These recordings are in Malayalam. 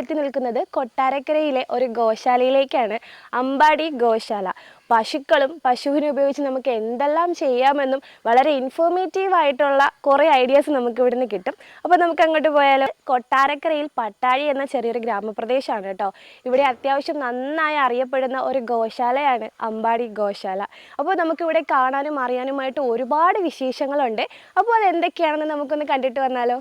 എത്തി നിൽക്കുന്നത് കൊട്ടാരക്കരയിലെ ഒരു ഗോശാലയിലേക്കാണ്. അമ്പാടി ഗോശാല. പശുക്കളും പശുവിനെ ഉപയോഗിച്ച് നമുക്ക് എന്തെല്ലാം ചെയ്യാമെന്നും വളരെ ഇൻഫോർമേറ്റീവ് ആയിട്ടുള്ള കുറേ ഐഡിയാസ് നമുക്ക് ഇവിടുന്ന് കിട്ടും. അപ്പോൾ നമുക്ക് അങ്ങോട്ട് പോയാലോ? കൊട്ടാരക്കരയിൽ പട്ടാഴി എന്ന ചെറിയൊരു ഗ്രാമപ്രദേശമാണ് കേട്ടോ. ഇവിടെ അത്യാവശ്യം നന്നായി അറിയപ്പെടുന്ന ഒരു ഗോശാലയാണ് അമ്പാടി ഗോശാല. അപ്പോൾ നമുക്കിവിടെ കാണാനും അറിയാനുമായിട്ട് ഒരുപാട് വിശേഷങ്ങളുണ്ട്. അപ്പോൾ അത് എന്തൊക്കെയാണെന്ന് നമുക്കൊന്ന് കണ്ടിട്ട് വന്നാലോ?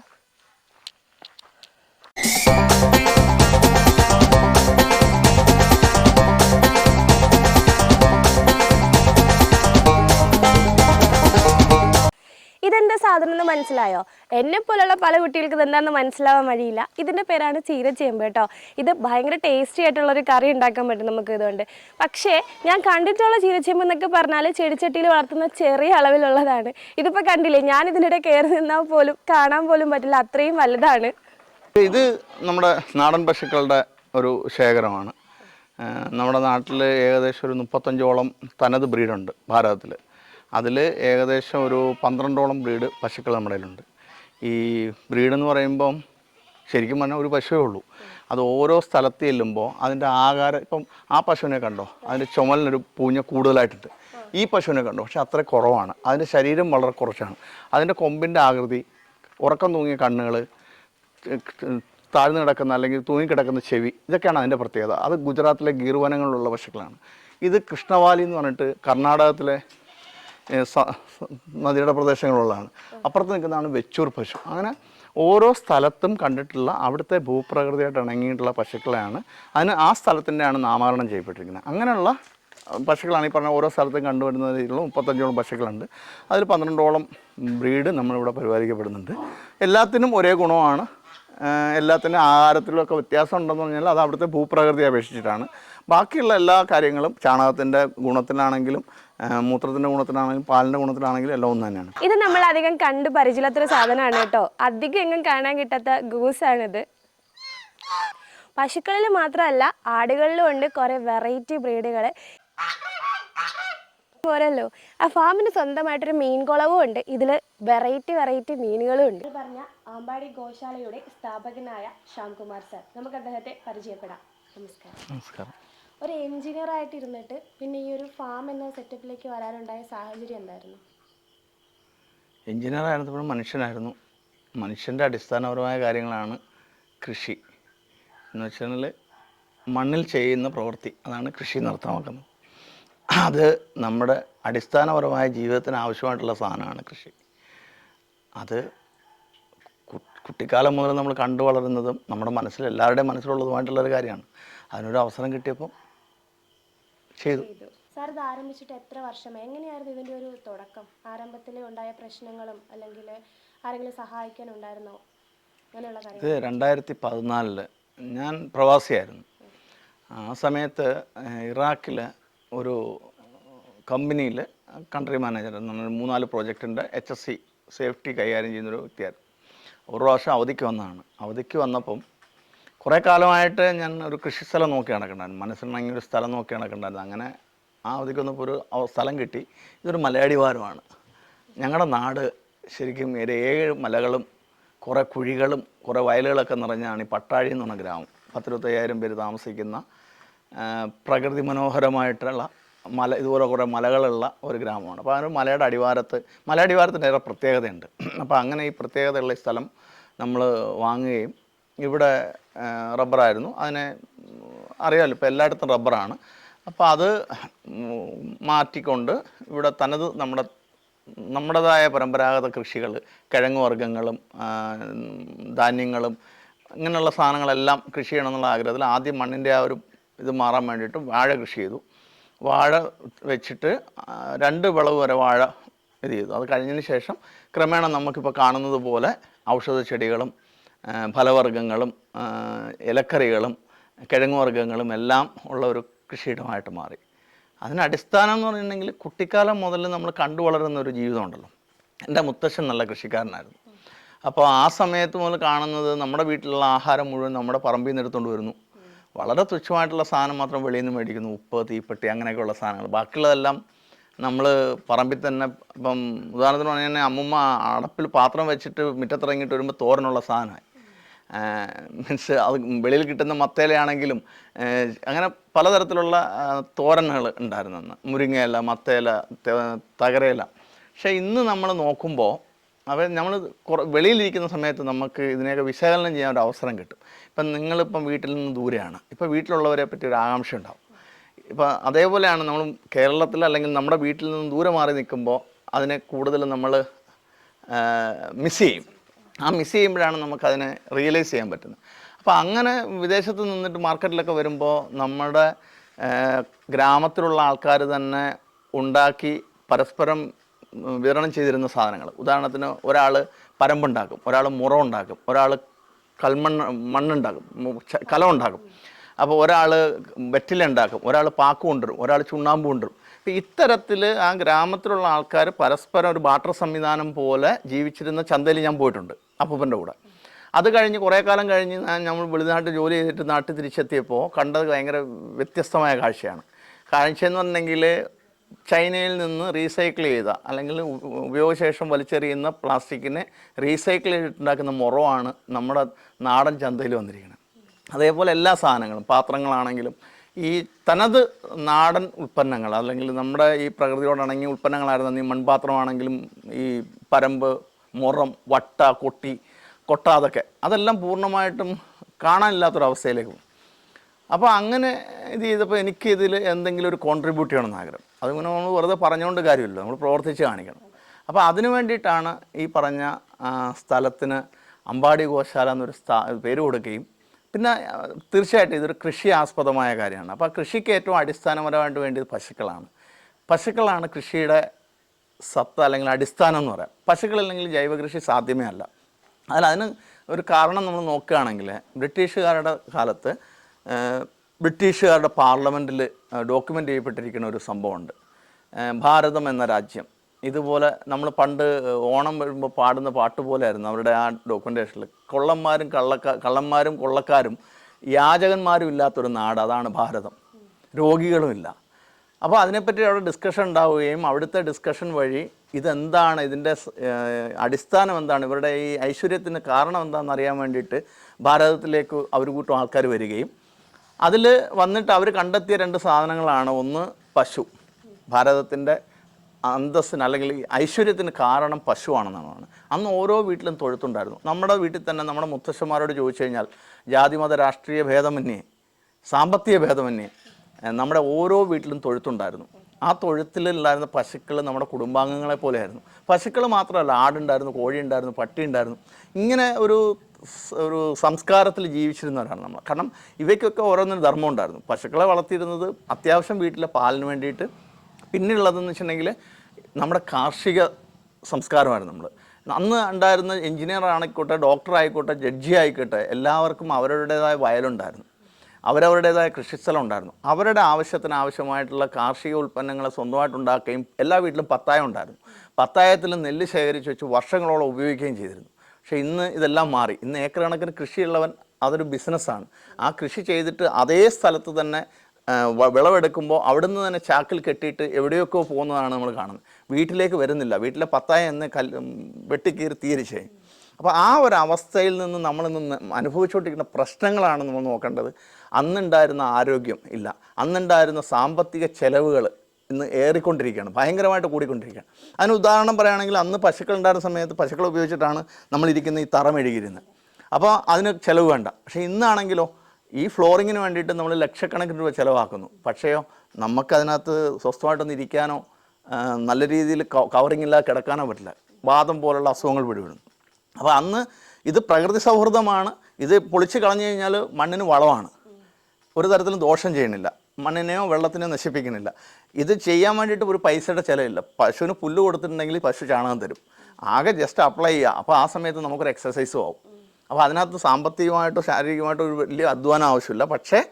സാധനം മനസ്സിലായോ? എന്നെ പോലുള്ള പല കുട്ടികൾക്ക് ഇതെന്താന്ന് മനസ്സിലാവാൻ വഴിയില്ല. ഇതിന്റെ പേരാണ് ചീരച്ചേമ്പ് കേട്ടോ. ഇത് ഭയങ്കര ടേസ്റ്റി ആയിട്ടുള്ള ഒരു കറി ഉണ്ടാക്കാൻ പറ്റും നമുക്ക് ഇതുകൊണ്ട്. പക്ഷേ ഞാൻ കണ്ടിട്ടുള്ള ചീരച്ചേമ്പ് എന്നൊക്കെ പറഞ്ഞാൽ ചെടിച്ചട്ടിയിൽ വളർത്തുന്ന ചെറിയ അളവിലുള്ളതാണ്. ഇതിപ്പോൾ കണ്ടില്ലേ ഞാൻ ഇതിനിടെ കയറി നിന്നാൽ പോലും കാണാൻ പോലും പറ്റില്ല. അത്രയും വലുതാണ്. ഇത് നമ്മുടെ നാടൻ പശുക്കളുടെ ഒരു ശേഖരമാണ്. നമ്മുടെ നാട്ടിൽ ഏകദേശം ഒരു മുപ്പത്തഞ്ചോളം തനത് ബ്രീഡുണ്ട് ഭാരതത്തിൽ അതിൽ ഏകദേശം ഒരു പന്ത്രണ്ടോളം ബ്രീഡ് പശുക്കൾ നമ്മുടെ കയ്യിലുണ്ട്. ഈ ബ്രീഡെന്ന് പറയുമ്പം ശരിക്കും പറഞ്ഞാൽ ഒരു പശുവേ ഉള്ളൂ. അത് ഓരോ സ്ഥലത്ത് ചെല്ലുമ്പോൾ അതിന്റെ ആകാരം ഇപ്പം ആ പശുവിനെ കണ്ടോ? അതിന്റെ ചുമലിനൊരു പൂഞ്ഞ കൂടുതലായിട്ടുണ്ട്. ഈ പശുവിനെ കണ്ടോ? പക്ഷെ അത്ര കുറവാണ്. അതിന്റെ ശരീരം വളരെ കുറച്ചാണ്. അതിന്റെ കൊമ്പിന്റെ ആകൃതി ഉറക്കം തൂങ്ങിയ കണ്ണുകൾ താഴ്ന്നു കിടക്കുന്ന അല്ലെങ്കിൽ തൂങ്ങിക്കിടക്കുന്ന ചെവി ഇതൊക്കെയാണ് അതിന്റെ പ്രത്യേകത. അത് ഗുജറാത്തിലെ ഗീർവനങ്ങളിലുള്ള പശുക്കളാണ്. ഇത് കൃഷ്ണവാലി എന്ന് പറഞ്ഞിട്ട് കർണാടകത്തിലെ നദിയുടെ പ്രദേശങ്ങളുള്ളതാണ്. അപ്പുറത്ത് നിൽക്കുന്നതാണ് വെച്ചൂർ പശു. അങ്ങനെ ഓരോ സ്ഥലത്തും കണ്ടിട്ടുള്ള അവിടുത്തെ ഭൂപ്രകൃതിയായിട്ട് ഇണങ്ങിയിട്ടുള്ള പശുക്കളെയാണ്. അതിന് ആ സ്ഥലത്തിന്റെയാണ് നാമകരണം ചെയ്യപ്പെട്ടിരിക്കുന്നത്. അങ്ങനെയുള്ള പശുക്കളാണ് ഈ പറഞ്ഞ ഓരോ സ്ഥലത്തും കണ്ടുവരുന്ന രീതിയിലുള്ള മുപ്പത്തഞ്ചോളം പശുക്കളുണ്ട്. അതിൽ പന്ത്രണ്ടോളം ബ്രീഡ് നമ്മളിവിടെ പരിപാലിക്കപ്പെടുന്നുണ്ട്. എല്ലാത്തിനും ഒരേ ഗുണമാണ്. എല്ലാത്തിനും ആഹാരത്തിലൊക്കെ വ്യത്യാസം ഉണ്ടെന്ന് പറഞ്ഞാൽ അത് അവിടുത്തെ ഭൂപ്രകൃതിയെ അപേക്ഷിച്ചിട്ടാണ്. ബാക്കിയുള്ള എല്ലാ കാര്യങ്ങളും ചാണകത്തിന്റെ ഗുണത്തിലാണെങ്കിലും ആഹ് മൂത്രത്തിന്റെ ഗുണത്തിലാണെങ്കിലും പാലിന്റെ ഗുണത്തിലാണെങ്കിലും എല്ലാം ഒന്ന് തന്നെയാണ്. ഇത് നമ്മൾ അധികം കണ്ട് പരിചയമില്ലാത്തൊരു സാധനമാണ് കേട്ടോ. അധികം എങ്ങും കാണാൻ കിട്ടാത്ത ഗൂസാണിത്. പശുക്കളിൽ മാത്രമല്ല ആടുകളിലും ഉണ്ട് കുറേ വെറൈറ്റി ബ്രീഡുകൾ പോരല്ലോ. ആ ഫാമിന് സ്വന്തമായിട്ടൊരു മീൻ കുളവും ഉണ്ട്. ഇതിൽ വെറൈറ്റി വെറൈറ്റി മീനുകളും ഉണ്ട്. പറഞ്ഞ ആമ്പാടി ഗോശാലയുടെ സ്ഥാപകനായ ശ്യാംകുമാർ സാർ. നമുക്ക് അദ്ദേഹത്തെ പരിചയപ്പെടാം. നമസ്കാരം. നമസ്കാരം. ഒരു എൻജിനീയർ ആയിട്ട് ഇരുന്നിട്ട് പിന്നെ ഈ ഒരു ഫാം എന്ന സെറ്റപ്പിലേക്ക് വരാനുണ്ടായ സാഹചര്യം എന്തായിരുന്നു? എൻജിനീയർ ആയിരുന്നപ്പോഴും മനുഷ്യനായിരുന്നു. മനുഷ്യന്റെ അടിസ്ഥാനപരമായ കാര്യങ്ങളാണ് കൃഷി. എന്ന് വെച്ചാൽ മണ്ണിൽ ചെയ്യുന്ന പ്രവൃത്തി അതാണ് കൃഷി എന്ന് അർത്ഥമാക്കുന്നത്. അത് നമ്മുടെ അടിസ്ഥാനപരമായ ജീവിതത്തിന് ആവശ്യമായിട്ടുള്ള സാധനമാണ് കൃഷി. അത് കുട്ടിക്കാലം മുതൽ നമ്മൾ കണ്ടു വളരുന്നതും നമ്മുടെ മനസ്സിൽ എല്ലാവരുടെയും മനസ്സിലുള്ളതുമായിട്ടുള്ളൊരു കാര്യമാണ്. അതിനൊരു അവസരം കിട്ടിയപ്പോൾ ചെയ്തു. സാർ ഇത് ആരംഭിച്ചിട്ട് എത്ര വർഷം എങ്ങനെയായിരുന്നു ഇതിന്റെ ഒരു തുടക്കം? ആരംഭത്തിൽ ഉണ്ടായ പ്രശ്നങ്ങളും അല്ലെങ്കിൽ ആരെങ്കിലും സഹായിക്കാൻ ഉണ്ടായിരുന്നോ? അങ്ങനെയുള്ള കാര്യങ്ങൾ. ഇത് രണ്ടായിരത്തി പതിനാലിൽ ഞാൻ പ്രവാസിയായിരുന്നു. ആ സമയത്ത് ഇറാഖിൽ ഒരു കമ്പനിയിൽ കൺട്രി മാനേജർ നമ്മൾ മൂന്നാൽ പ്രോജക്റ്റിന്റെ എച്ച് എസ് സി സേഫ്റ്റി കൈകാര്യം ചെയ്യുന്നൊരു വ്യക്തിയായിരുന്നു. ഒരു പ്രാവശ്യം അവധിക്ക് വന്നതാണ്. അവധിക്ക് വന്നപ്പം കുറേ കാലമായിട്ട് ഞാൻ ഒരു കൃഷിസ്ഥലം നോക്കി നടക്കണ്ടായിരുന്നു മനസ്സിലുണ്ടെങ്കിൽ ഒരു സ്ഥലം നോക്കി നടക്കണ്ടായിരുന്നു അങ്ങനെ ആ അവധിക്ക് വന്നപ്പോൾ ഒരു സ്ഥലം കിട്ടി. ഇതൊരു മലയാടിവാരമാണ് ഞങ്ങളുടെ നാട് ശരിക്കും ഒരു ഏഴ് മലകളും കുറേ കുഴികളും കുറേ വയലുകളൊക്കെ നിറഞ്ഞാണ് ഈ പട്ടാഴി എന്ന് പറഞ്ഞ ഗ്രാമം. പത്തിരുപത്തയ്യായിരം പേര് താമസിക്കുന്ന പ്രകൃതി മനോഹരമായിട്ടുള്ള മല ഇതുപോലെ കുറേ മലകളുള്ള ഒരു ഗ്രാമമാണ്. അപ്പോൾ ഒരു മലയുടെ അടിവാരത്ത് മല അടിവാരത്തിന്റെ ഏറെ പ്രത്യേകതയുണ്ട്. അപ്പോൾ അങ്ങനെ ഈ പ്രത്യേകതയുള്ള ഈ സ്ഥലം നമ്മൾ വാങ്ങുകയും ഇവിടെ റബ്ബറായിരുന്നു. അതിനെ അറിയാമല്ലോ ഇപ്പോൾ എല്ലായിടത്തും റബ്ബറാണ്. അപ്പോൾ അത് മാറ്റിക്കൊണ്ട് ഇവിടെ തനത് നമ്മുടെ നമ്മുടേതായ പരമ്പരാഗത കൃഷികൾ കിഴങ്ങ് വർഗങ്ങളും ധാന്യങ്ങളും ഇങ്ങനെയുള്ള സാധനങ്ങളെല്ലാം കൃഷി ചെയ്യണമെന്നുള്ള ആഗ്രഹത്തിൽ ആദ്യം മണ്ണിന്റെ ആ ഒരു ഇത് മാറാൻ വേണ്ടിയിട്ട് വാഴ കൃഷി ചെയ്തു. വാഴ വെച്ചിട്ട് രണ്ട് വിളവ് വരെ വാഴ ഇത് ചെയ്തു. അത് കഴിഞ്ഞതിന് ശേഷം ക്രമേണ നമുക്കിപ്പോൾ കാണുന്നത് പോലെ ഔഷധ ചെടികളും ഫലവർഗങ്ങളും ഇലക്കറികളും കിഴങ്ങുവർഗങ്ങളും എല്ലാം ഉള്ള ഒരു കൃഷിയിടമായിട്ട് മാറി. അതിന് അടിസ്ഥാനം എന്ന് പറഞ്ഞിട്ടുണ്ടെങ്കിൽ കുട്ടിക്കാലം മുതൽ നമ്മൾ കണ്ടു വളരുന്ന ഒരു ജീവിതമുണ്ടല്ലോ എന്റെ മുത്തശ്ശൻ നല്ല കൃഷിക്കാരനായിരുന്നു. അപ്പോൾ ആ സമയത്ത് മുതൽ കാണുന്നത് നമ്മുടെ വീട്ടിലുള്ള ആഹാരം മുഴുവൻ നമ്മുടെ പറമ്പിൽ നിന്ന് എടുത്തുകൊണ്ട് വരുന്നു. വളരെ തുച്ഛമായിട്ടുള്ള സാധനം മാത്രം വെളിയിൽ നിന്ന് മേടിക്കുന്നു. ഉപ്പ് തീപ്പെട്ടി അങ്ങനെയൊക്കെയുള്ള സാധനങ്ങൾ. ബാക്കിയുള്ളതെല്ലാം നമ്മൾ പറമ്പിൽ തന്നെ ഇപ്പം ഉദാഹരണത്തിന് പറഞ്ഞാൽ അമ്മുമ്മ അടപ്പിൽ പാത്രം വെച്ചിട്ട് മുറ്റത്തിറങ്ങിയിട്ട് വരുമ്പോൾ തോരനുള്ള സാധനമായി. മീൻസ് അത് വെളിയിൽ കിട്ടുന്ന മത്തേലയാണെങ്കിലും അങ്ങനെ പലതരത്തിലുള്ള തോരനുകൾ ഉണ്ടായിരുന്നു അന്ന്. മുരിങ്ങയില മത്തേല തകരയില. പക്ഷേ ഇന്ന് നമ്മൾ നോക്കുമ്പോൾ അവ നമ്മൾ വെളിയിലിരിക്കുന്ന സമയത്ത് നമുക്ക് ഇതിനെയൊക്കെ വിശകലനം ചെയ്യാൻ ഒരു അവസരം കിട്ടും. ഇപ്പം നിങ്ങളിപ്പം വീട്ടിൽ നിന്ന് ദൂരെയാണ്. ഇപ്പം വീട്ടിലുള്ളവരെ പറ്റി ഒരു ആകാംക്ഷ ഉണ്ടാവും. ഇപ്പം അതേപോലെയാണ് നമ്മൾ കേരളത്തിൽ അല്ലെങ്കിൽ നമ്മുടെ വീട്ടിൽ നിന്ന് ദൂരെ മാറി നിൽക്കുമ്പോൾ അതിനെ കൂടുതൽ നമ്മൾ മിസ് ചെയ്യും. ആ മിസ് ചെയ്യുമ്പോഴാണ് നമുക്കതിനെ റിയലൈസ് ചെയ്യാൻ പറ്റുന്നത്. അപ്പോൾ അങ്ങനെ വിദേശത്ത് നിന്നിട്ട് മാർക്കറ്റിലൊക്കെ വരുമ്പോൾ നമ്മുടെ ഗ്രാമത്തിലുള്ള ആൾക്കാർ തന്നെ ഉണ്ടാക്കി പരസ്പരം വിതരണം ചെയ്തിരുന്ന സാധനങ്ങൾ. ഉദാഹരണത്തിന് ഒരാൾ പരമ്പുണ്ടാക്കും ഒരാൾ മുറ ഉണ്ടാക്കും ഒരാൾ കൽമണ്ണ് മണ്ണുണ്ടാക്കും കലം ഉണ്ടാക്കും അപ്പോൾ ഒരാൾ വെറ്റില ഉണ്ടാക്കും ഒരാൾ പാക്ക് കൊണ്ടുവരും ഒരാൾ ചുണ്ണാമ്പ് കൊണ്ടുവരും. അപ്പോൾ ഇത്തരത്തിൽ ആ ഗ്രാമത്തിലുള്ള ആൾക്കാർ പരസ്പരം ഒരു ബാട്ടർ സംവിധാനം പോലെ ജീവിച്ചിരുന്ന ചന്തയിൽ ഞാൻ പോയിട്ടുണ്ട്. അപ്പൂപ്പന്റെ കൂടെ. അത് കഴിഞ്ഞ് കുറേ കാലം കഴിഞ്ഞ് ഞാൻ നമ്മൾ വെളിനാട്ടിൽ ജോലി ചെയ്തിട്ട് നാട്ടിൽ തിരിച്ചെത്തിയപ്പോൾ കണ്ടത് ഭയങ്കര വ്യത്യസ്തമായ കാഴ്ചയാണ്. കാഴ്ച എന്ന് പറഞ്ഞെങ്കിൽ ചൈനയിൽ നിന്ന് റീസൈക്കിൾ ചെയ്ത അല്ലെങ്കിൽ ഉപയോഗശേഷം വലിച്ചെറിയുന്ന പ്ലാസ്റ്റിക്കിനെ റീസൈക്കിൾ ചെയ്തിട്ടുണ്ടാക്കുന്ന മുറവാണ് നമ്മുടെ നാടൻ ചന്തയിൽ വന്നിരിക്കുന്നത്. അതേപോലെ എല്ലാ സാധനങ്ങളും പാത്രങ്ങളാണെങ്കിലും ഈ തനത് നാടൻ ഉൽപ്പന്നങ്ങൾ അല്ലെങ്കിൽ നമ്മുടെ ഈ പ്രകൃതിയോടണങ്ങിയ ഉൽപ്പന്നങ്ങളായിരുന്നു ഈ മൺപാത്രമാണെങ്കിലും ഈ പരമ്പ് മുറം വട്ട കൊട്ടി കൊട്ട അതൊക്കെ അതെല്ലാം പൂർണമായിട്ടും കാണാനില്ലാത്തൊരവസ്ഥയിലേക്ക്. അപ്പോൾ അങ്ങനെ ഇത് ചെയ്തപ്പോൾ എനിക്ക് ഇതിൽ എന്തെങ്കിലും ഒരു കോൺട്രിബ്യൂട്ട് ചെയ്യണമെന്ന് ആഗ്രഹം. അതിങ്ങനെ നമ്മൾ വെറുതെ പറഞ്ഞുകൊണ്ട് കാര്യമില്ല. നമ്മൾ പ്രവർത്തിച്ച് കാണിക്കണം. അപ്പോൾ അതിനു വേണ്ടിയിട്ടാണ് ഈ പറഞ്ഞ സ്ഥലത്തിന് അമ്പാടി ഗോശാല എന്നൊരു സ്ഥാ പേര് കൊടുക്കുകയും പിന്നെ തീർച്ചയായിട്ടും ഇതൊരു കൃഷി ആസ്പദമായ കാര്യമാണ്. അപ്പോൾ കൃഷിക്ക് ഏറ്റവും അടിസ്ഥാനപരമായിട്ട് വേണ്ടിയത് പശുക്കളാണ്. പശുക്കളാണ് കൃഷിയുടെ സത്ത അല്ലെങ്കിൽ അടിസ്ഥാനം എന്ന് പറയാം. പശുക്കളില്ലെങ്കിൽ ജൈവകൃഷി സാധ്യമേ അല്ല. അതിൽ അതിന് ഒരു കാരണം നമ്മൾ നോക്കുകയാണെങ്കിൽ ബ്രിട്ടീഷുകാരുടെ കാലത്ത് ബ്രിട്ടീഷുകാരുടെ പാർലമെന്റിൽ ഡോക്യുമെന്റ് ചെയ്യപ്പെട്ടിരിക്കുന്ന ഒരു സംഭവമുണ്ട്. ഭാരതം എന്ന രാജ്യം. ഇതുപോലെ നമ്മൾ പണ്ട് ഓണം വരുമ്പോൾ പാടുന്ന പാട്ട് പോലെയായിരുന്നു അവരുടെ ആ ഡോക്യുമെന്റേഷനിൽ കൊള്ളന്മാരും കള്ളക്കാ കള്ളന്മാരും കൊള്ളക്കാരും യാചകന്മാരും ഇല്ലാത്തൊരു നാട് അതാണ് ഭാരതം. രോഗികളുമില്ല. അപ്പോൾ അതിനെപ്പറ്റി അവിടെ ഡിസ്കഷൻ ഉണ്ടാവുകയും അവിടുത്തെ ഡിസ്കഷൻ വഴി ഇതെന്താണ് ഇതിന്റെ അടിസ്ഥാനം എന്താണ് ഇവരുടെ ഈ ഐശ്വര്യത്തിന് കാരണം എന്താണെന്ന് അറിയാൻ വേണ്ടിയിട്ട് ഭാരതത്തിലേക്ക് അവർ കൂട്ടം ആൾക്കാർ വരികയും. അതിൽ വന്നിട്ട് അവർ കണ്ടെത്തിയ രണ്ട് സാധനങ്ങളാണ്. ഒന്ന് പശു. ഭാരതത്തിന്റെ അന്തസ്സിന് അല്ലെങ്കിൽ ഈ ഐശ്വര്യത്തിന് കാരണം പശുവാണെന്നാണ് അന്ന് ഓരോ വീട്ടിലും തൊഴുത്തുണ്ടായിരുന്നു. നമ്മുടെ വീട്ടിൽ തന്നെ നമ്മുടെ മുത്തശ്ശന്മാരോട് ചോദിച്ചു കഴിഞ്ഞാൽ ജാതിമത രാഷ്ട്രീയ ഭേദമന്യേ സാമ്പത്തിക ഭേദമന്യേ നമ്മുടെ ഓരോ വീട്ടിലും തൊഴുത്തുണ്ടായിരുന്നു. ആ തൊഴുത്തിലുണ്ടായിരുന്ന പശുക്കൾ നമ്മുടെ കുടുംബാംഗങ്ങളെ പോലെയായിരുന്നു. പശുക്കൾ മാത്രമല്ല ആടുണ്ടായിരുന്നു കോഴി ഉണ്ടായിരുന്നു പട്ടി ഉണ്ടായിരുന്നു ഇങ്ങനെ ഒരു ഒരു സംസ്കാരത്തിൽ ജീവിച്ചിരുന്നവരാണ് നമ്മൾ കാരണം ഇവയ്ക്കൊക്കെ ഓരോന്നിനും ധർമ്മം ഉണ്ടായിരുന്നു. പശുക്കളെ വളർത്തിയിരുന്നത് അത്യാവശ്യം വീട്ടിലെ പാലിന് വേണ്ടിയിട്ട്. പിന്നെയുള്ളതെന്ന് വെച്ചിട്ടുണ്ടെങ്കിൽ നമ്മുടെ കാർഷിക സംസ്കാരമായിരുന്നു നമ്മൾ അന്ന് ഉണ്ടായിരുന്ന എഞ്ചിനീയർ ആയിക്കോട്ടെ ഡോക്ടർ ആയിക്കോട്ടെ ജഡ്ജി ആയിക്കോട്ടെ എല്ലാവർക്കും അവരുടേതായ വയലുണ്ടായിരുന്നു. അവരവരുടേതായ കൃഷിസ്ഥലം ഉണ്ടായിരുന്നു. അവരുടെ ആവശ്യത്തിന് ആവശ്യമായിട്ടുള്ള കാർഷിക ഉൽപ്പന്നങ്ങൾ സ്വന്തമായിട്ട് ഉണ്ടാക്കുകയും എല്ലാ വീട്ടിലും പത്തായം ഉണ്ടായിരുന്നു. പത്തായത്തിൽ നെല്ല് ശേഖരിച്ച് വെച്ച് വർഷങ്ങളോളം ഉപയോഗിക്കുകയും ചെയ്തിരുന്നു. പക്ഷേ ഇന്ന് ഇതെല്ലാം മാറി. ഇന്ന് ഏക്കർ കണക്കിന് കൃഷിയുള്ളവൻ അതൊരു ബിസിനസ്സാണ്. ആ കൃഷി ചെയ്തിട്ട് അതേ സ്ഥലത്ത് തന്നെ വിളവെടുക്കുമ്പോൾ അവിടുന്ന് തന്നെ ചാക്കിൽ കെട്ടിയിട്ട് എവിടെയൊക്കെ പോകുന്നതാണ് നമ്മൾ കാണുന്നത്. വീട്ടിലേക്ക് വരുന്നില്ല. വീട്ടിലെ പത്തായം എന്ന് കൽ വെട്ടിക്കീറി തീരിച്ചേ. അപ്പോൾ ആ ഒരു അവസ്ഥയിൽ നിന്ന് നമ്മൾ ഇന്ന് അനുഭവിച്ചുകൊണ്ടിരിക്കുന്ന പ്രശ്നങ്ങളാണ് നമ്മൾ നോക്കേണ്ടത്. അന്നുണ്ടായിരുന്ന ആരോഗ്യം ഇല്ല. അന്നുണ്ടായിരുന്ന സാമ്പത്തിക ചെലവുകൾ ഇന്ന് ഏറിക്കൊണ്ടിരിക്കുകയാണ്. ഭയങ്കരമായിട്ട് കൂടിക്കൊണ്ടിരിക്കുകയാണ്. അതിന് ഉദാഹരണം പറയുകയാണെങ്കിൽ അന്ന് പശുക്കൾ ഉണ്ടായിരുന്ന സമയത്ത് പശുക്കൾ ഉപയോഗിച്ചിട്ടാണ് നമ്മളിരിക്കുന്ന ഈ തറ മെഴുകിയിരുന്നത്. അപ്പോൾ അതിന് ചിലവ് വേണ്ട. പക്ഷേ ഇന്നാണെങ്കിലോ ഈ ഫ്ലോറിങ്ങിന് വേണ്ടിയിട്ട് നമ്മൾ ലക്ഷക്കണക്കിന് രൂപ ചിലവാക്കുന്നു. പക്ഷേയോ നമുക്കതിനകത്ത് സ്വസ്ഥമായിട്ടൊന്ന് ഇരിക്കാനോ നല്ല രീതിയിൽ കവറിങ് ഇല്ലാതെ കിടക്കാനോ പറ്റില്ല. വാദം പോലുള്ള അസുഖങ്ങൾ പിടിവിടുന്നു അപ്പോൾ അന്ന് ഇത് പ്രകൃതി സൗഹൃദമാണ്. ഇത് പൊളിച്ച് കളഞ്ഞു കഴിഞ്ഞാൽ മണ്ണിന് വളമാണ്. ഒരു തരത്തിലും ദോഷം ചെയ്യണില്ല മണ്ണിനെയോ വെള്ളത്തിനെയോ നശിപ്പിക്കുന്നില്ല. ഇത് ചെയ്യാൻ വേണ്ടിയിട്ട് ഒരു പൈസയുടെ ചിലവില്ല. പശുവിന് പുല്ല് കൊടുത്തിട്ടുണ്ടെങ്കിൽ പശു ചാണകം തരും. ആകെ ജസ്റ്റ് അപ്ലൈ ചെയ്യുക. അപ്പോൾ ആ സമയത്ത് നമുക്കൊരു എക്സസൈസും ആവും. അപ്പോൾ അതിനകത്ത് സാമ്പത്തികമായിട്ടോ ശാരീരികമായിട്ടോ ഒരു വലിയ അധ്വാനം ആവശ്യമില്ല. പക്ഷേ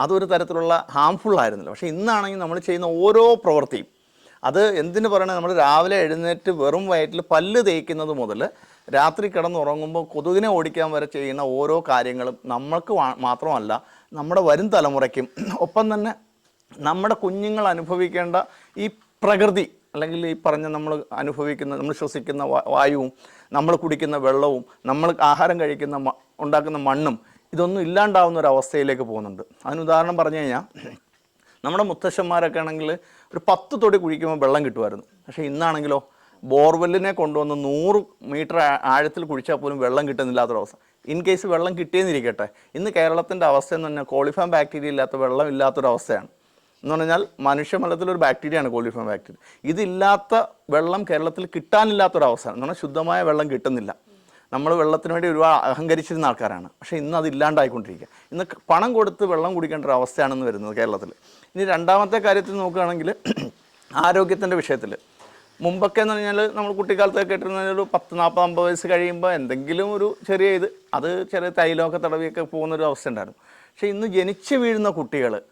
അതൊരു തരത്തിലുള്ള ഹാംഫുൾ ആയിരുന്നില്ല. പക്ഷേ ഇന്നാണെങ്കിൽ നമ്മൾ ചെയ്യുന്ന ഓരോ പ്രവൃത്തിയും അത് എന്തിനു പറയണത് നമ്മൾ രാവിലെ എഴുന്നേറ്റ് വെറും വയറ്റിൽ പല്ല് തേക്കുന്നത് മുതൽ രാത്രി കിടന്നുറങ്ങുമ്പോൾ കൊതുകിനെ ഓടിക്കാൻ വരെ ചെയ്യുന്ന ഓരോ കാര്യങ്ങളും നമ്മൾക്ക് മാത്രമല്ല നമ്മുടെ വരും തലമുറയ്ക്കും. ഒപ്പം തന്നെ നമ്മുടെ കുഞ്ഞുങ്ങൾ അനുഭവിക്കേണ്ട ഈ പ്രകൃതി അല്ലെങ്കിൽ ഈ പറഞ്ഞ നമ്മൾ അനുഭവിക്കുന്ന നമ്മൾ ശ്വസിക്കുന്ന വായുവും നമ്മൾ കുടിക്കുന്ന വെള്ളവും നമ്മൾ ആഹാരം കഴിക്കുന്ന ഉണ്ടാക്കുന്ന മണ്ണും ഇതൊന്നും ഇല്ലാണ്ടാവുന്ന ഒരു അവസ്ഥയിലേക്ക് പോകുന്നുണ്ട്. അതിന് ഉദാഹരണം പറഞ്ഞു കഴിഞ്ഞാൽ നമ്മുടെ മുത്തശ്ശന്മാരൊക്കെ ആണെങ്കിൽ ഒരു പത്ത് തൊടി കുഴിക്കുമ്പോൾ വെള്ളം കിട്ടുമായിരുന്നു. പക്ഷേ ഇന്നാണെങ്കിലോ ബോർവെല്ലിനെ കൊണ്ടുവന്ന് നൂറ് മീറ്റർ ആഴത്തിൽ കുഴിച്ചാൽ പോലും വെള്ളം കിട്ടുന്നില്ലാത്തൊരവസ്ഥ ഇൻ കേസ് വെള്ളം കിട്ടിയെന്നിരിക്കട്ടെ ഇന്ന് കേരളത്തിന്റെ അവസ്ഥ എന്ന് പറഞ്ഞാൽ കോളിഫാം ബാക്ടീരിയ ഇല്ലാത്ത വെള്ളം ഇല്ലാത്തൊരവസ്ഥയാണ് എന്ന് പറഞ്ഞാൽ മനുഷ്യമലത്തിൽ ഒരു ബാക്ടീരിയയാണ് കോളിഫാം ബാക്ടീരിയ. ഇതില്ലാത്ത വെള്ളം കേരളത്തിൽ കിട്ടാനില്ലാത്തൊരവസ്ഥയാണ് എന്ന് പറഞ്ഞാൽ ശുദ്ധമായ വെള്ളം കിട്ടുന്നില്ല. നമ്മൾ വെള്ളത്തിന് വേണ്ടി ഒരുപാട് അഹങ്കരിച്ചിരുന്ന ആൾക്കാരാണ്. പക്ഷേ ഇന്ന് അത് ഇല്ലാണ്ടായിക്കൊണ്ടിരിക്കുക. ഇന്ന് പണം കൊടുത്ത് വെള്ളം കുടിക്കേണ്ട ഒരു അവസ്ഥയാണെന്ന് വരുന്നത് കേരളത്തിൽ. ഇനി രണ്ടാമത്തെ കാര്യത്തിൽ നോക്കുകയാണെങ്കിൽ ആരോഗ്യത്തിന്റെ വിഷയത്തിൽ. മുമ്പൊക്കെ എന്ന് പറഞ്ഞാൽ നമ്മൾ കുട്ടിക്കാലത്തൊക്കെ കേട്ടിരുന്ന ഒരു പത്ത് നാൽപ്പത് അമ്പത് വയസ്സ് കഴിയുമ്പോൾ എന്തെങ്കിലും ഒരു ചെറിയ ഇത് അത് ചെറിയ തൈലമൊക്കെ തടവിയൊക്കെ പോകുന്ന ഒരു അവസ്ഥ ഉണ്ടായിരുന്നു. പക്ഷേ ഇന്ന് ജനിച്ച് വീഴുന്ന കുട്ടികൾ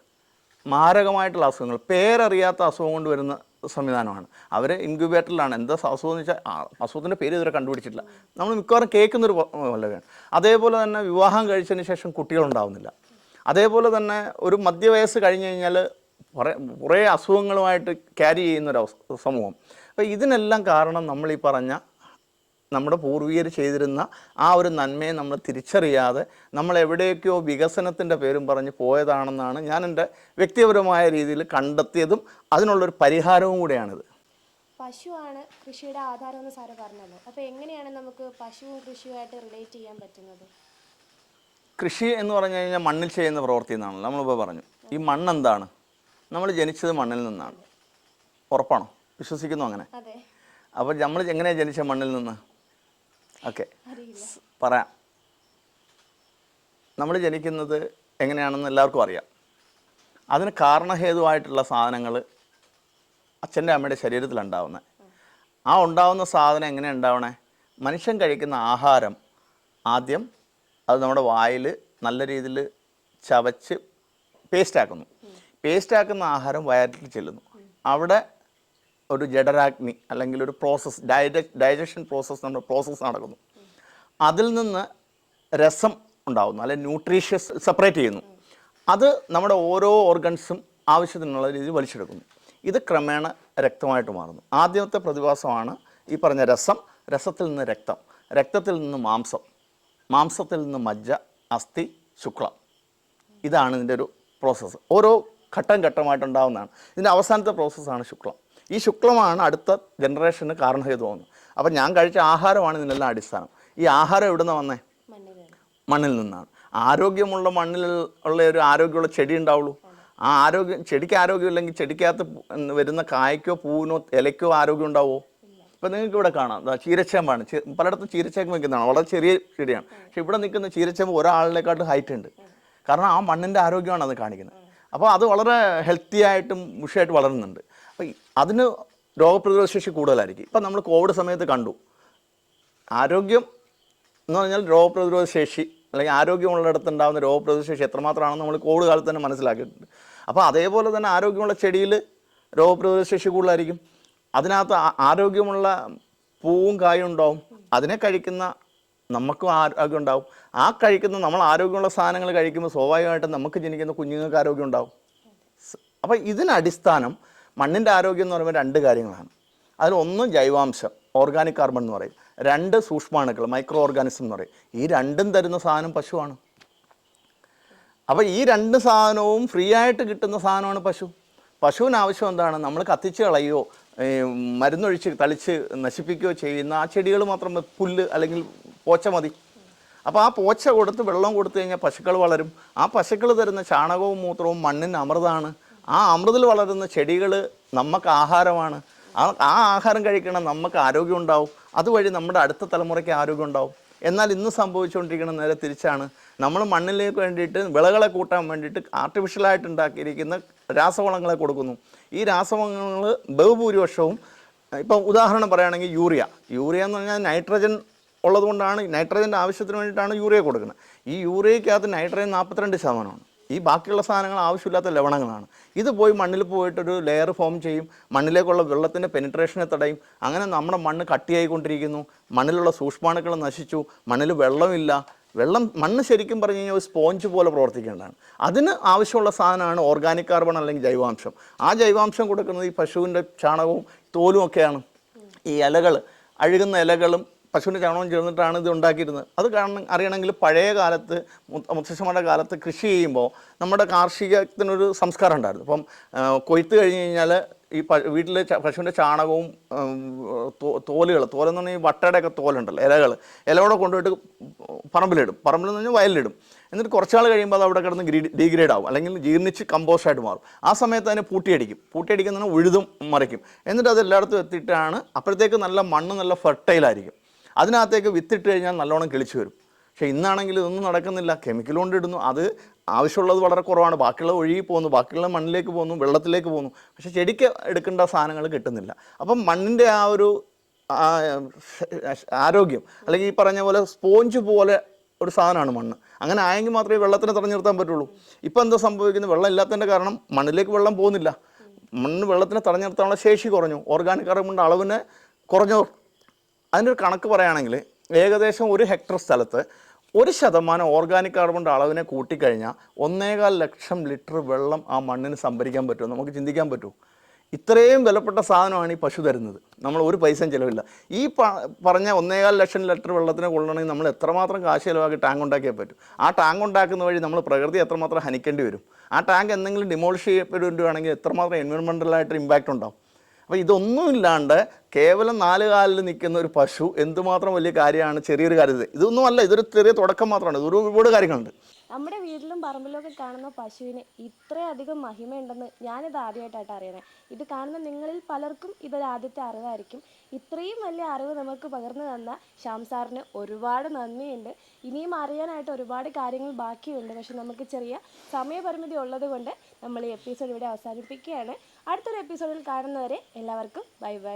മാരകമായിട്ടുള്ള അസുഖങ്ങൾ പേരറിയാത്ത അസുഖം കൊണ്ട് വരുന്ന സംവിധാനമാണ്. അവർ ഇൻക്യുബേറ്ററിലാണ്. എന്താ അസുഖം എന്ന് വെച്ചാൽ അസുഖത്തിന്റെ പേര് ഇതുവരെ കണ്ടുപിടിച്ചിട്ടില്ല. നമ്മൾ മിക്കവാറും കേൾക്കുന്നൊരു വല്ലതാണ് അതേപോലെ തന്നെ വിവാഹം കഴിച്ചതിന് ശേഷം കുട്ടികളുണ്ടാവുന്നില്ല അതേപോലെ തന്നെ ഒരു മധ്യവയസ്സ് കഴിഞ്ഞ് കഴിഞ്ഞാൽ കുറേ കുറേ അസുഖങ്ങളുമായിട്ട് ക്യാരി ചെയ്യുന്നൊരു സമൂഹം. അപ്പോൾ ഇതിനെല്ലാം കാരണം നമ്മൾ ഈ പറഞ്ഞ നമ്മുടെ പൂർവികർ ചെയ്തിരുന്ന ആ ഒരു നന്മയെ നമ്മൾ തിരിച്ചറിയാതെ നമ്മൾ എവിടെയൊക്കെയോ വികസനത്തിന്റെ പേരും പറഞ്ഞ് പോയതാണെന്നാണ് ഞാൻ എന്റെ വ്യക്തിപരമായ രീതിയിൽ കണ്ടെത്തിയതും അതിനുള്ളൊരു പരിഹാരവും കൂടെയാണിത്. പശുവാണ് കൃഷിയുടെ ആധാരം എന്ന് സാറ് പറഞ്ഞല്ലോ അപ്പോൾ എങ്ങനെയാണ് നമുക്ക് പശുവും കൃഷിയുമായിട്ട് റിലേറ്റ് ചെയ്യാൻ പറ്റുന്നത്? കൃഷി എന്ന് പറഞ്ഞു കഴിഞ്ഞാൽ മണ്ണിൽ ചെയ്യുന്ന പ്രവൃത്തി എന്നാണല്ലോ. നമ്മളിപ്പോൾ പറഞ്ഞു. ഈ മണ്ണെന്താണ്? നമ്മൾ ജനിച്ചത് മണ്ണിൽ നിന്നാണ്. ഉറപ്പാണോ? വിശ്വസിക്കുന്നു അങ്ങനെ. അപ്പോൾ നമ്മൾ എങ്ങനെയാണ് ജനിച്ച മണ്ണിൽ നിന്ന്? ഓക്കെ. പറയാം. നമ്മൾ ജനിക്കുന്നത് എങ്ങനെയാണെന്ന് എല്ലാവർക്കും അറിയാം. അതിന് കാരണഹേതുവായിട്ടുള്ള സാധനങ്ങൾ അച്ഛന്റെ അമ്മയുടെ ശരീരത്തിലുണ്ടാവുന്നത് ആ ഉണ്ടാവുന്ന സാധനം എങ്ങനെ ഉണ്ടാവണേ? മനുഷ്യൻ കഴിക്കുന്ന ആഹാരം ആദ്യം അത് നമ്മുടെ വായിൽ നല്ല രീതിയിൽ ചവച്ച് പേസ്റ്റാക്കുന്നു പേസ്റ്റാക്കുന്ന ആഹാരം വയറ്റിൽ ചെല്ലുന്നു. അവിടെ ഒരു ജഡരാഗ്നി അല്ലെങ്കിൽ ഒരു പ്രോസസ്സ് ഡൈജ ഡൈജഷൻ പ്രോസസ്സ് നമ്മുടെ പ്രോസസ്സ് നടക്കുന്നു. അതിൽ നിന്ന് രസം ഉണ്ടാകുന്നു അല്ലെങ്കിൽ ന്യൂട്രീഷ്യസ് സെപ്പറേറ്റ് ചെയ്യുന്നു. അത് നമ്മുടെ ഓരോ ഓർഗൻസും ആവശ്യത്തിനുള്ള രീതിയിൽ വലിച്ചെടുക്കുന്നു. ഇത് ക്രമേണ രക്തമായിട്ട് മാറുന്നു. ആദ്യത്തെ പ്രതിഭാസമാണ് ഈ പറഞ്ഞ രസം രസത്തിൽ നിന്ന് രക്തം രക്തത്തിൽ നിന്ന് മാംസം മാംസത്തിൽ നിന്ന് മജ്ജ അസ്ഥി ശുക്ലം. ഇതാണ് ഇതിന്റെ ഒരു പ്രോസസ്സ് ഓരോ ഘട്ടം ഘട്ടമായിട്ടുണ്ടാകുന്നതാണ് ഇതിന്റെ അവസാനത്തെ പ്രോസസ്സാണ് ശുക്ലം. ഈ ശുക്ലമാണ് അടുത്ത ജനറേഷന് കാരണഹേതുവാകുന്നത് അപ്പം ഞാൻ കഴിച്ച ആഹാരമാണ് ഇതിനെല്ലാം അടിസ്ഥാനം. ഈ ആഹാരം എവിടെ നിന്ന് വന്നേ? മണ്ണിൽ നിന്നാണ്. ആരോഗ്യമുള്ള മണ്ണിൽ ഉള്ള ഒരു ആരോഗ്യമുള്ള ചെടി ഉണ്ടാവുള്ളൂ. ആ ആരോഗ്യം ചെടിക്ക് ആരോഗ്യമില്ലെങ്കിൽ ചെടിക്കകത്ത് വരുന്ന കായ്ക്കോ പൂവിനോ ഇലയ്ക്കോ ആരോഗ്യം ഉണ്ടാവുമോ ഇപ്പം നിങ്ങൾക്ക് ഇവിടെ കാണാം. ചീരച്ചേമ്പാണ്. പലയിടത്തും ചീരച്ചേമ്പ് നിൽക്കുന്നതാണ്. വളരെ ചെറിയ ചെടിയാണ്. പക്ഷെ ഇവിടെ നിൽക്കുന്ന ചീരച്ചേമ്പ് ഒരാളിനെക്കാട്ടും ഹൈറ്റ് ഉണ്ട്. കാരണം ആ മണ്ണിന്റെ ആരോഗ്യമാണ് അത് കാണിക്കുന്നത്. അപ്പോൾ അത് വളരെ ഹെൽത്തി ആയിട്ടും മുഷിയായിട്ട് വളരുന്നുണ്ട്. അതിന് രോഗപ്രതിരോധ ശേഷി കൂടുതലായിരിക്കും. ഇപ്പം നമ്മൾ കോവിഡ് സമയത്ത് കണ്ടു. ആരോഗ്യം എന്ന് പറഞ്ഞാൽ രോഗപ്രതിരോധ ശേഷി അല്ലെങ്കിൽ ആരോഗ്യമുള്ളിടത്ത് ഉണ്ടാകുന്ന രോഗപ്രതിരോധ ശേഷി എത്രമാത്രമാണെന്ന് നമ്മൾ കോവിഡ് കാലത്ത് തന്നെ മനസ്സിലാക്കിയിട്ടുണ്ട്. അപ്പോൾ അതേപോലെ തന്നെ ആരോഗ്യമുള്ള ചെടിയിൽ രോഗപ്രതിരോധ ശേഷി കൂടുതലായിരിക്കും. അതിനകത്ത് ആരോഗ്യമുള്ള പൂവും കായും ഉണ്ടാവും. അതിനെ കഴിക്കുന്ന നമുക്കും ആരോഗ്യം ഉണ്ടാവും. ആ കഴിക്കുന്ന നമ്മൾ ആരോഗ്യമുള്ള സാധനങ്ങൾ കഴിക്കുമ്പോൾ സ്വാഭാവികമായിട്ടും നമുക്ക് ജനിക്കുന്ന കുഞ്ഞുങ്ങൾക്ക് ആരോഗ്യം ഉണ്ടാവും. അപ്പോൾ ഇതിന് അടിസ്ഥാനം മണ്ണിന്റെ ആരോഗ്യം എന്ന് പറയുമ്പോൾ രണ്ട് കാര്യങ്ങളാണ്. അതിലൊന്ന് ജൈവാംശം ഓർഗാനിക് കാർബൺ എന്ന് പറയും. രണ്ട് സൂക്ഷ്മാണുക്കൾ മൈക്രോ ഓർഗാനിസം എന്ന് പറയും. ഈ രണ്ടും തരുന്ന സാധനം പശുവാണ്. അപ്പോൾ ഈ രണ്ട് സാധനവും ഫ്രീ ആയിട്ട് കിട്ടുന്ന സാധനമാണ് പശു. പശുവിന് ആവശ്യം എന്താണ്? നമ്മൾ കത്തിച്ച് കളയുകയോ മരുന്നൊഴിച്ച് തളിച്ച് നശിപ്പിക്കുകയോ ചെയ്യുന്ന ആ ചെടികൾ മാത്രം പുല്ല് അല്ലെങ്കിൽ പോച്ച മതി. അപ്പോൾ ആ പോച്ച കൊടുത്ത് വെള്ളം കൊടുത്തു കഴിഞ്ഞാൽ പശുക്കൾ വളരും. ആ പശുക്കൾ തരുന്ന ചാണകവും മൂത്രവും മണ്ണിന് അമൃതാണ്. ആ അമൃതിൽ വളരുന്ന ചെടികൾ നമുക്ക് ആഹാരമാണ്. ആ ആഹാരം കഴിക്കണം നമുക്ക് ആരോഗ്യം ഉണ്ടാവും. അതുവഴി നമ്മുടെ അടുത്ത തലമുറയ്ക്ക് ആരോഗ്യം ഉണ്ടാവും. എന്നാൽ ഇന്ന് സംഭവിച്ചുകൊണ്ടിരിക്കുന്ന നേരെ തിരിച്ചാണ് നമ്മൾ മണ്ണിലേക്ക് വേണ്ടിയിട്ട് വിളകളെ കൂട്ടാൻ വേണ്ടിയിട്ട് ആർട്ടിഫിഷ്യലായിട്ട് ഉണ്ടാക്കിയിരിക്കുന്ന രാസവളങ്ങളെ കൊടുക്കുന്നു. ഈ രാസവളങ്ങൾ ബഹുഭൂരിപക്ഷവും ഇപ്പം ഉദാഹരണം പറയുകയാണെങ്കിൽ യൂറിയ. യൂറിയ എന്ന് പറഞ്ഞാൽ നൈട്രജൻ ഉള്ളതുകൊണ്ടാണ് നൈട്രജന്റെ ആവശ്യത്തിന് വേണ്ടിയിട്ടാണ് യൂറിയ കൊടുക്കുന്നത്. ഈ യൂറിയയ്ക്കകത്ത് നൈട്രജൻ നാൽപ്പത്തിരണ്ട് ശതമാനമാണ്. ഈ ബാക്കിയുള്ള സാധനങ്ങൾ ആവശ്യമില്ലാത്ത ലവണങ്ങളാണ്. ഇത് പോയി മണ്ണിൽ പോയിട്ടൊരു ലെയർ ഫോം ചെയ്യും. മണ്ണിലേക്കുള്ള വെള്ളത്തിന്റെ പെനിട്രേഷനെ തടയും. അങ്ങനെ നമ്മുടെ മണ്ണ് കട്ടിയായിക്കൊണ്ടിരിക്കുന്നു. മണ്ണിലുള്ള സൂക്ഷ്മാണുക്കൾ നശിച്ചു. മണ്ണിൽ വെള്ളമില്ല. വെള്ളം മണ്ണ് ശരിക്കും പറഞ്ഞു കഴിഞ്ഞാൽ ഒരു സ്പോഞ്ച് പോലെ പ്രവർത്തിക്കേണ്ടതാണ്. അതിന് ആവശ്യമുള്ള സാധനമാണ് ഓർഗാനിക് കാർബൺ അല്ലെങ്കിൽ ജൈവാംശം. ആ ജൈവാംശം കൊടുക്കുന്നത് ഈ പശുവിന്റെ ചാണകവും തോലും ഒക്കെയാണ്. ഈ ഇലകൾ അഴുകുന്ന ഇലകളും പശുവിന്റെ ചാണകം ചേർന്നിട്ടാണ് ഇത് ഉണ്ടാക്കിയിരുന്നത്. അത് കാരണം അറിയണമെങ്കിൽ പഴയ കാലത്ത് മുത്ത- മുത്തശ്ശന്മാരുടെ കാലത്ത് കൃഷി ചെയ്യുമ്പോൾ നമ്മുടെ കാർഷികത്തിനൊരു സംസ്കാരം ഉണ്ടായിരുന്നു. അപ്പം കൊയ്ത്ത് കഴിഞ്ഞ് കഴിഞ്ഞാൽ ഈ വീട്ടിലെ പശുവിന്റെ ചാണകവും തോലുകൾ തോലെന്ന് പറഞ്ഞാൽ ഈ വട്ടയുടെയൊക്കെ തോലുണ്ടല്ലോ ഇലകൾ ഇലയോടെ കൊണ്ടുപോയിട്ട് പറമ്പിലിടും. പറമ്പിൽ നിന്ന് വയലിലിടും. എന്നിട്ട് കുറച്ചാൾ കഴിയുമ്പോൾ അത് അവിടെ കിടന്ന് ഗ്രീ ഡീഗ്രേഡ് ആവും അല്ലെങ്കിൽ ജീർണിച്ച് കമ്പോസ്റ്റ് ആയിട്ട് മാറും. ആ സമയത്ത് അതിനെ പൂട്ടിയടിക്കും. പൂട്ടിയടിക്കുന്നതിന് ഉഴുതും മറിക്കും. എന്നിട്ട് അത് എല്ലായിടത്തും എത്തിയിട്ടാണ് അപ്പോഴത്തേക്ക് നല്ല മണ്ണ് നല്ല ഫെർട്ടൈലായിരിക്കും അതിനകത്തേക്ക് വിത്തിട്ട് കഴിഞ്ഞാൽ നല്ലോണം കിളിച്ചു വരും. പക്ഷേ ഇന്നാണെങ്കിൽ ഇതൊന്നും നടക്കുന്നില്ല. കെമിക്കൽ കൊണ്ടിടുന്നു അത് ആവശ്യമുള്ളത് വളരെ കുറവാണ്. ബാക്കിയുള്ളത് ഒഴുകി പോകുന്നു. ബാക്കിയുള്ള മണ്ണിലേക്ക് പോകുന്നു. വെള്ളത്തിലേക്ക് പോകുന്നു. പക്ഷേ ചെടിക്ക് എടുക്കേണ്ട സാധനങ്ങൾ കിട്ടുന്നില്ല. അപ്പം മണ്ണിന്റെ ആ ഒരു ആരോഗ്യം അല്ലെങ്കിൽ ഈ പറഞ്ഞ പോലെ സ്പോഞ്ച് പോലെ ഒരു സാധനമാണ് മണ്ണ്. അങ്ങനെ ആയെങ്കിൽ മാത്രമേ വെള്ളത്തിനെ തടഞ്ഞു നിർത്താൻ പറ്റുള്ളൂ. ഇപ്പം എന്താ സംഭവിക്കുന്നത്? വെള്ളം ഇല്ലാത്തതിന്റെ കാരണം മണ്ണിലേക്ക് വെള്ളം പോകുന്നില്ല. മണ്ണ് വെള്ളത്തിനെ തടഞ്ഞു നിർത്താനുള്ള ശേഷി കുറഞ്ഞു. ഓർഗാനിക് കാർബണിന്റെ അളവിനെ കുറഞ്ഞു അതിന്റെ കണക്ക് പറയുകയാണെങ്കിൽ ഏകദേശം ഒരു ഹെക്ടർ സ്ഥലത്ത് ഒരു ശതമാനം ഓർഗാനിക് കാർബണിന്റെ അളവിനെ കൂട്ടിക്കഴിഞ്ഞാൽ ഒന്നേകാൽ ലക്ഷം ലിറ്റർ വെള്ളം ആ മണ്ണിന് സംഭരിക്കാൻ പറ്റുമോ നമുക്ക് ചിന്തിക്കാൻ പറ്റുമോ? ഇത്രയും വിലപ്പെട്ട സാധനമാണ് ഈ പശു തരുന്നത്. നമ്മൾ ഒരു പൈസയും ചിലവില്ല. ഈ പറഞ്ഞ ഒന്നേകാൽ ലക്ഷം ലിറ്റർ വെള്ളത്തിനെ കൊള്ളണമെങ്കിൽ നമ്മൾ എത്രമാത്രം കാശ് ചിലവാക്കി ടാങ്ക് ഉണ്ടാക്കിയേ പറ്റും. ആ ടാങ്ക് ഉണ്ടാക്കുന്ന വഴി നമ്മൾ പ്രകൃതി എത്രമാത്രം ഹനിക്കേണ്ടി വരും? ആ ടാങ്ക് എന്തെങ്കിലും ഡിമോളിഷ് ചെയ്യപ്പെടുകയാണെങ്കിൽ എത്രമാത്രം എൻവയോൺമെന്റലായിട്ട് ഇമ്പാക്റ്റ് ഉണ്ടാവും? അപ്പോൾ ഇതൊന്നുമില്ലാണ്ട് കേവലം നാല് കാലിൽ നിൽക്കുന്ന ഒരു പശു എന്തുമാത്രം വലിയ കാര്യമാണ് ചെറിയൊരു കാര്യത്തിൽ ഇതൊന്നും അല്ല ഇതൊരു ചെറിയ തുടക്കം മാത്രമാണ്. ഇതൊരു ഒരുപാട് കാര്യങ്ങളുണ്ട്. നമ്മുടെ വീട്ടിലും പറമ്പിലും ഒക്കെ കാണുന്ന പശുവിന് ഇത്രയധികം മഹിമയുണ്ടെന്ന് ഞാനിത് ആദ്യമായിട്ടാണ് അറിയണേ ഇത് കാണുന്ന നിങ്ങളിൽ പലർക്കും ഇതൊരു ആദ്യത്തെ അറിവായിരിക്കും. ഇത്രയും വലിയ അറിവ് നമുക്ക് പകർന്നു തന്ന ശ്യാം സാറിന് ഒരുപാട് നന്ദിയുണ്ട്. ഇനിയും അറിയാനായിട്ട് ഒരുപാട് കാര്യങ്ങൾ ബാക്കിയുണ്ട്. പക്ഷെ നമുക്ക് ചെറിയ സമയപരിമിതി ഉള്ളത് കൊണ്ട് നമ്മൾ ഈ എപ്പിസോഡ് ഇവിടെ അവസാനിപ്പിക്കുകയാണ്. അടുത്തൊരു എപ്പിസോഡിൽ കാണുന്നവരെ എല്ലാവർക്കും ബൈ ബൈ